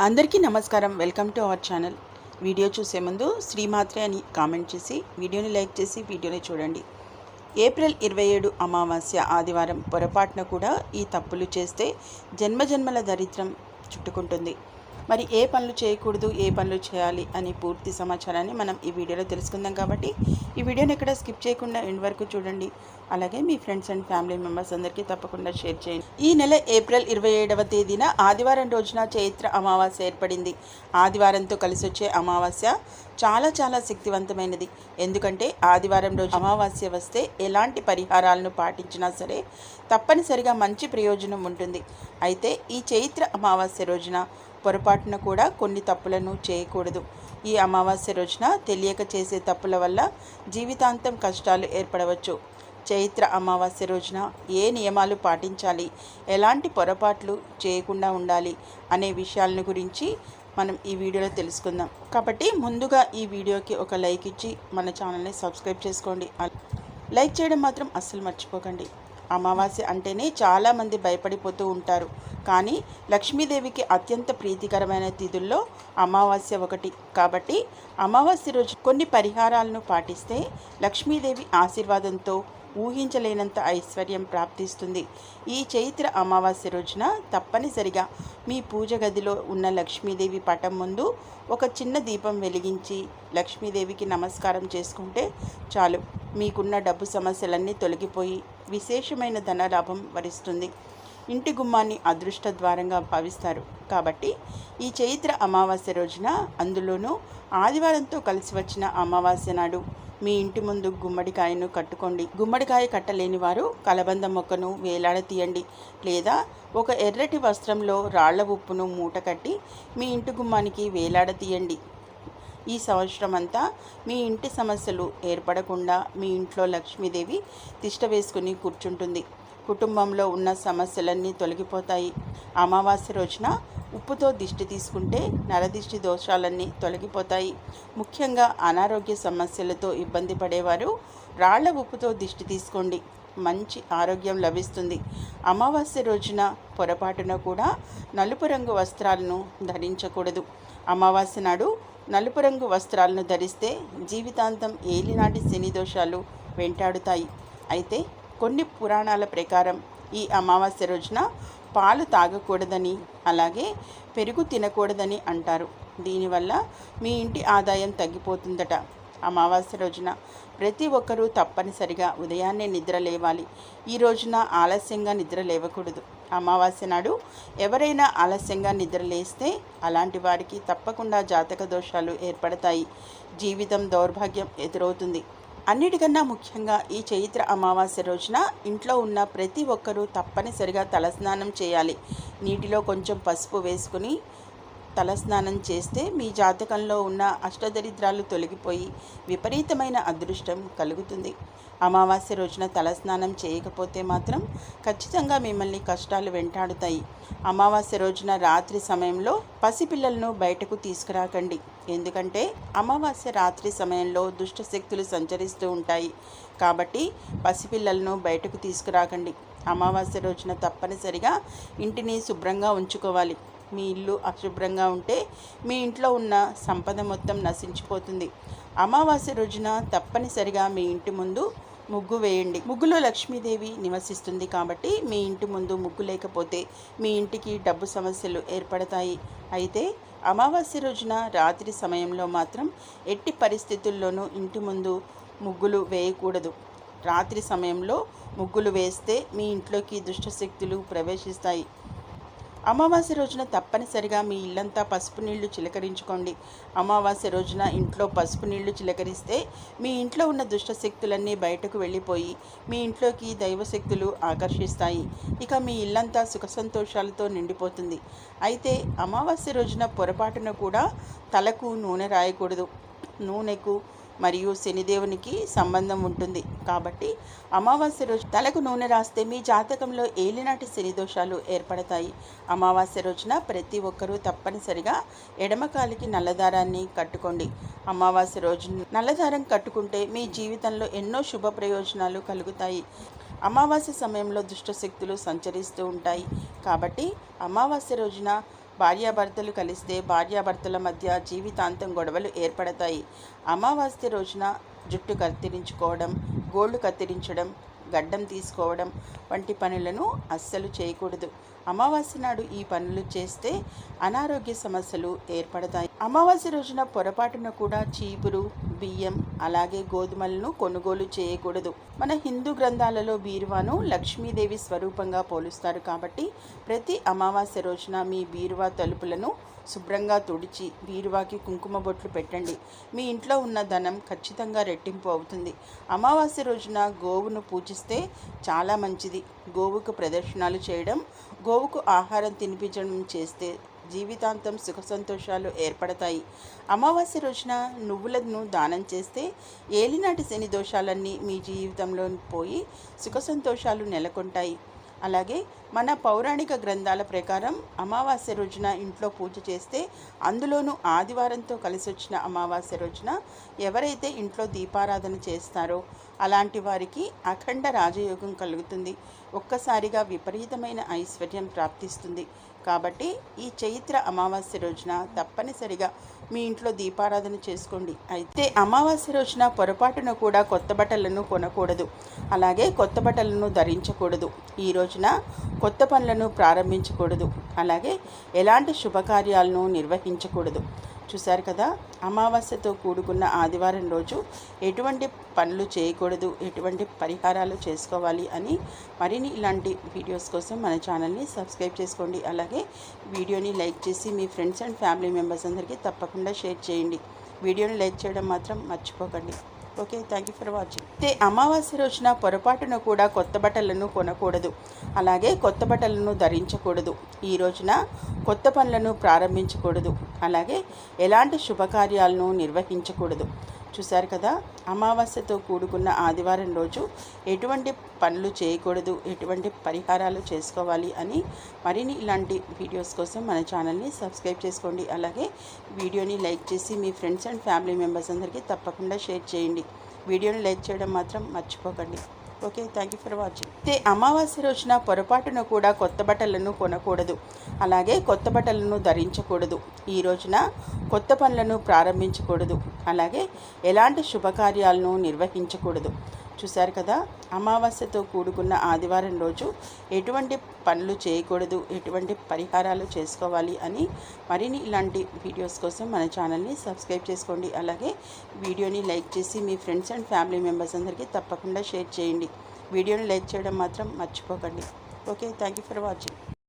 అందరికీ నమస్కారం. Welcome to our channel. Video చూసే ముందు శ్రీమాత్రే అని కామెంట్ చేసి వీడియోని లైక్ చేసి వీడియోని చూడండి. ఏప్రిల్ ఇరవై ఏడు అమావాస్య ఆదివారం పొరపాటున కూడా ఈ తప్పులు చేస్తే జన్మజన్మల దరిద్రం చుట్టుకుంటుంది. మరి ఏ పనులు చేయకూడదు ఏ పనులు చేయాలి అని పూర్తి సమాచారాన్ని మనం ఈ వీడియోలో తెలుసుకుందాం కాబట్టి ఈ వీడియోని ఎక్కడ స్కిప్ చేయకుండా ఎండ్ వరకు చూడండి. అలాగే మీ ఫ్రెండ్స్ అండ్ ఫ్యామిలీ మెంబర్స్ అందరికీ తప్పకుండా షేర్ చేయండి. ఈ నెల ఏప్రిల్ ఇరవై ఏడవ తేదీన ఆదివారం రోజున చైత్ర అమావాస్య ఏర్పడింది. ఆదివారంతో కలిసి వచ్చే అమావాస్య చాలా చాలా శక్తివంతమైనది. ఎందుకంటే ఆదివారం రోజు అమావాస్య వస్తే ఎలాంటి పరిహారాలను పాటించినా సరే తప్పనిసరిగా మంచి ప్రయోజనం ఉంటుంది. అయితే ఈ చైత్ర అమావాస్య రోజున పొరపాటున కూడా కొన్ని తప్పులను చేయకూడదు. ఈ అమావాస్య రోజున తెలియక చేసే తప్పుల వల్ల జీవితాంతం కష్టాలు ఏర్పడవచ్చు. చైత్ర అమావాస్య రోజున ఏ నియమాలు పాటించాలి? ఎలాంటి పొరపాట్లు చేయకుండా ఉండాలి? అనే విషయాలను గురించి మనం ఈ వీడియోలో తెలుసుకుందాం. కాబట్టి ముందుగా ఈ వీడియోకి ఒక లైక్ ఇచ్చి మన ఛానల్ని సబ్స్క్రైబ్ చేసుకోండి. లైక్ చేయడం మాత్రం అస్సలు మర్చిపోకండి. అమావాస్య అంటేనే చాలామంది భయపడిపోతూ ఉంటారు. కానీ లక్ష్మీదేవికి అత్యంత ప్రీతికరమైన తిథుల్లో అమావాస్య ఒకటి. కాబట్టి అమావాస్య రోజు కొన్ని పరిహారాలను పాటిస్తే లక్ష్మీదేవి ఆశీర్వాదంతో ఊహించలేనంత ఐశ్వర్యం ప్రాప్తిస్తుంది. ఈ చైత్ర అమావాస్య రోజున తప్పనిసరిగా మీ పూజ గదిలో ఉన్న లక్ష్మీదేవి పటం ముందు ఒక చిన్న దీపం వెలిగించి లక్ష్మీదేవికి నమస్కారం చేసుకుంటే చాలు. మీకున్న డబ్బు సమస్యలన్నీ తొలగిపోయి విశేషమైన ధనలాభం వరిస్తుంది. ఇంటి గుమ్మాన్ని అదృష్ట ద్వారంగా భావిస్తారు. కాబట్టి ఈ చైత్ర అమావాస్య రోజున అందులోనూ ఆదివారంతో కలిసి వచ్చిన అమావాస్య నాడు మీ ఇంటి ముందు గుమ్మడికాయను కట్టుకోండి. గుమ్మడికాయ కట్టలేని వారు కలబంద మొక్కను వేలాడ తీయండి లేదా ఒక ఎర్రటి వస్త్రంలో రాళ్ళ ఉప్పును మూట కట్టి మీ ఇంటి గుమ్మానికి వేలాడ తీయండి ఈ సంవత్సరం అంతా మీ ఇంటి సమస్యలు ఏర్పడకుండా మీ ఇంట్లో లక్ష్మీదేవి తిష్ట వేసుకుని కూర్చుంటుంది. కుటుంబంలో ఉన్న సమస్యలన్నీ తొలగిపోతాయి. అమావాస్య రోజున ఉప్పుతో దిష్టి తీసుకుంటే నరదిష్టి దోషాలన్నీ తొలగిపోతాయి. ముఖ్యంగా అనారోగ్య సమస్యలతో ఇబ్బంది పడేవారు రాళ్ళ ఉప్పుతో దిష్టి తీసుకోండి. మంచి ఆరోగ్యం లభిస్తుంది. అమావాస్య రోజున పొరపాటున కూడా నలుపు రంగు వస్త్రాలను ధరించకూడదు. అమావాస్య నాడు నలుపు రంగు వస్త్రాలను ధరిస్తే జీవితాంతం ఏలినాటి శని దోషాలు వెంటాడుతాయి. అయితే కొన్ని పురాణాల ప్రకారం ఈ అమావాస్య రోజున పాలు తాగకూడదని అలాగే పెరుగు తినకూడదని అంటారు. దీనివల్ల మీ ఇంటి ఆదాయం తగ్గిపోతుందట. అమావాస్య రోజున ప్రతి ఒక్కరూ తప్పనిసరిగా ఉదయాన్నే నిద్ర లేవాలి. ఈ రోజున ఆలస్యంగా నిద్ర లేవకూడదు. అమావాస్య నాడు ఎవరైనా ఆలస్యంగా నిద్ర లేస్తే అలాంటి వారికి తప్పకుండా జాతక దోషాలు ఏర్పడతాయి. జీవితం దౌర్భాగ్యం ఎదురవుతుంది. అన్నిటికన్నా ముఖ్యంగా ఈ చైత్ర అమావాస్య రోజున ఇంట్లో ఉన్న ప్రతి ఒక్కరూ తప్పనిసరిగా తలస్నానం చేయాలి. నీటిలో కొంచెం పసుపు వేసుకుని తలస్నానం చేస్తే మీ జాతకంలో ఉన్న అష్టదరిద్రాలు తొలగిపోయి విపరీతమైన అదృష్టం కలుగుతుంది. అమావాస్య రోజున తలస్నానం చేయకపోతే మాత్రం ఖచ్చితంగా మిమ్మల్ని కష్టాలు వెంటాడుతాయి. అమావాస్య రోజున రాత్రి సమయంలో పసిపిల్లలను బయటకు తీసుకురాకండి. ఎందుకంటే అమావాస్య రాత్రి సమయంలో దుష్ట శక్తులు సంచరిస్తూ ఉంటాయి. కాబట్టి పసిపిల్లలను బయటకు తీసుకురాకండి. అమావాస్య రోజున తప్పనిసరిగా ఇంటిని శుభ్రంగా ఉంచుకోవాలి. మీ ఇల్లు అశుభ్రంగా ఉంటే మీ ఇంట్లో ఉన్న సంపద మొత్తం నశించిపోతుంది. అమావాస్య రోజున తప్పనిసరిగా మీ ఇంటి ముందు ముగ్గు వేయండి. ముగ్గులో లక్ష్మీదేవి నివసిస్తుంది కాబట్టి మీ ఇంటి ముందు ముగ్గు లేకపోతే మీ ఇంటికి డబ్బు సమస్యలు ఏర్పడతాయి. అయితే అమావాస్య రోజున రాత్రి సమయంలో మాత్రం ఎట్టి పరిస్థితుల్లోనూ ఇంటి ముందు ముగ్గులు వేయకూడదు. రాత్రి సమయంలో ముగ్గులు వేస్తే మీ ఇంట్లోకి దుష్టశక్తులు ప్రవేశిస్తాయి. అమావాస్య రోజున తప్పనిసరిగా మీ ఇల్లంతా పసుపు నీళ్ళు చిలకరించుకోండి. అమావాస్య రోజున ఇంట్లో పసుపు నీళ్ళు చిలకరిస్తే మీ ఇంట్లో ఉన్న దుష్టశక్తులన్నీ బయటకు వెళ్ళిపోయి మీ ఇంట్లోకి దైవశక్తులు ఆకర్షిస్తాయి. ఇక మీ ఇల్లంతా సుఖ సంతోషాలతో నిండిపోతుంది. అయితే అమావాస్య రోజున పొరపాటున కూడా తలకు నూనె రాయకూడదు. నూనెకు మరియు శనిదేవునికి సంబంధం ఉంటుంది. కాబట్టి అమావాస్య రోజు తలకు నూనె రాస్తే మీ జాతకంలో ఏలినాటి శని దోషాలు ఏర్పడతాయి. అమావాస్య రోజున ప్రతి ఒక్కరూ తప్పనిసరిగా ఎడమకాలికి నల్లదారాన్ని కట్టుకోండి. అమావాస్య రోజు నల్లదారం కట్టుకుంటే మీ జీవితంలో ఎన్నో శుభ ప్రయోజనాలు కలుగుతాయి. అమావాస్య సమయంలో దుష్టశక్తులు సంచరిస్తూ ఉంటాయి. కాబట్టి అమావాస్య రోజున భార్యాభర్తలు కలిస్తే భార్యాభర్తల మధ్య జీవితాంతం గొడవలు ఏర్పడతాయి. అమావాస్య రోజున జుట్టు కత్తిరించుకోవడం గోళ్ళు కత్తిరించడం గడ్డం తీసుకోవడం వంటి పనులను అస్సలు చేయకూడదు. అమావాస్య నాడు ఈ పనులు చేస్తే అనారోగ్య సమస్యలు ఏర్పడతాయి. అమావాస్య రోజున పొరపాటున కూడా చీపురు బియ్యం అలాగే గోధుమలను కొనుగోలు చేయకూడదు. మన హిందూ గ్రంథాలలో బీరువాను లక్ష్మీదేవి స్వరూపంగా పోలుస్తారు కాబట్టి ప్రతి అమావాస్య రోజున మీ బీరువా తలుపులను శుభ్రంగా తుడిచి బీరువాకి కుంకుమ బొట్లు పెట్టండి. మీ ఇంట్లో ఉన్న ధనం ఖచ్చితంగా రెట్టింపు అవుతుంది. అమావాస్య రోజున గోవును పూజిస్తే చాలా మంచిది. గోవుకు ప్రదర్శనలు చేయడం గోవుకు ఆహారం తినిపించడం చేస్తే జీవితాంతం సుఖ సంతోషాలు ఏర్పడతాయి. అమావాస్య రోజున నువ్వులను దానం చేస్తే ఏలినాటి శని దోషాలన్నీ మీ జీవితంలో పోయి సుఖ సంతోషాలు నెలకొంటాయి. అలాగే మన పౌరాణిక గ్రంథాల ప్రకారం అమావాస్య రోజున ఇంట్లో పూజ చేస్తే అందులోనూ ఆదివారంతో కలిసి వచ్చిన అమావాస్య రోజున ఎవరైతే ఇంట్లో దీపారాధన చేస్తారో అలాంటి వారికి అఖండ రాజయోగం కలుగుతుంది. ఒక్కసారిగా విపరీతమైన ఐశ్వర్యం ప్రాప్తిస్తుంది. కాబట్టి ఈ చైత్ర అమావాస్య రోజున తప్పనిసరిగా మీ ఇంట్లో దీపారాధన చేసుకోండి. అయితే అమావాస్య రోజున పొరపాటున కూడా కొత్త బట్టలను కొనకూడదు. అలాగే కొత్త బట్టలను ధరించకూడదు. ఈ రోజున కొత్త పనులను ప్రారంభించకూడదు. అలాగే ఎలాంటి శుభకార్యాలను నిర్వహించకూడదు. చూశారు కదా? అమావాస్యతో కూడుకున్న ఆదివారం రోజు ఎటువంటి పనులు చేయకూడదు ఎటువంటి పరిహారాలు చేసుకోవాలి అని మరిన్ని ఇలాంటి వీడియోస్ కోసం మన ఛానల్ని సబ్స్క్రైబ్ చేసుకోండి. అలాగే వీడియోని లైక్ చేసి మీ ఫ్రెండ్స్ అండ్ ఫ్యామిలీ మెంబర్స్ అందరికీ తప్పకుండా షేర్ చేయండి. వీడియోని లైక్ చేయడం మాత్రం మర్చిపోకండి. Okay thank you for watching అయితే అమావాస్య రోజున పొరపాటున కూడా కొత్త బట్టలను కొనకూడదు. అలాగే కొత్త బట్టలను ధరించకూడదు. ఈ రోజున కొత్త పనులను ప్రారంభించకూడదు. అలాగే ఎలాంటి శుభకార్యాలను నిర్వహించకూడదు. చూశారు కదా అమావాస్యతో కూడుకున్న ఆదివారం రోజు ఎటువంటి పనులు చేయకూడదు ఎటువంటి పరిహారాలు చేసుకోవాలి అని మరిన్ని ఇలాంటి వీడియోస్ కోసం మన ఛానల్ని సబ్స్క్రైబ్ చేసుకోండి. అలాగే వీడియోని లైక్ చేసి మీ ఫ్రెండ్స్ అండ్ ఫ్యామిలీ మెంబర్స్ అందరికీ తప్పకుండా షేర్ చేయండి. వీడియోని లైక్ చేయడం మాత్రం మర్చిపోకండి. Okay thank you for watching అయితే అమావాస్య రోజున పొరపాటున కూడా కొత్త బట్టలను కొనకూడదు. అలాగే కొత్త బట్టలను ధరించకూడదు. ఈ రోజున కొత్త పనులను ప్రారంభించకూడదు. అలాగే ఎలాంటి శుభకార్యాలను నిర్వహించకూడదు. చూశారు కదా? అమావాస్యతో కూడుకున్న ఆదివారం రోజు ఎటువంటి పనులు చేయకూడదు ఎటువంటి పరిహారాలు చేసుకోవాలి అని మరిన్ని ఇలాంటి వీడియోస్ కోసం మన ఛానల్ని సబ్స్క్రైబ్ చేసుకోండి. అలాగే వీడియోని లైక్ చేసి మీ ఫ్రెండ్స్ అండ్ ఫ్యామిలీ మెంబర్స్ అందరికీ తప్పకుండా షేర్ చేయండి. వీడియోని లైక్ చేయడం మాత్రం మర్చిపోకండి. Okay thank you for watching.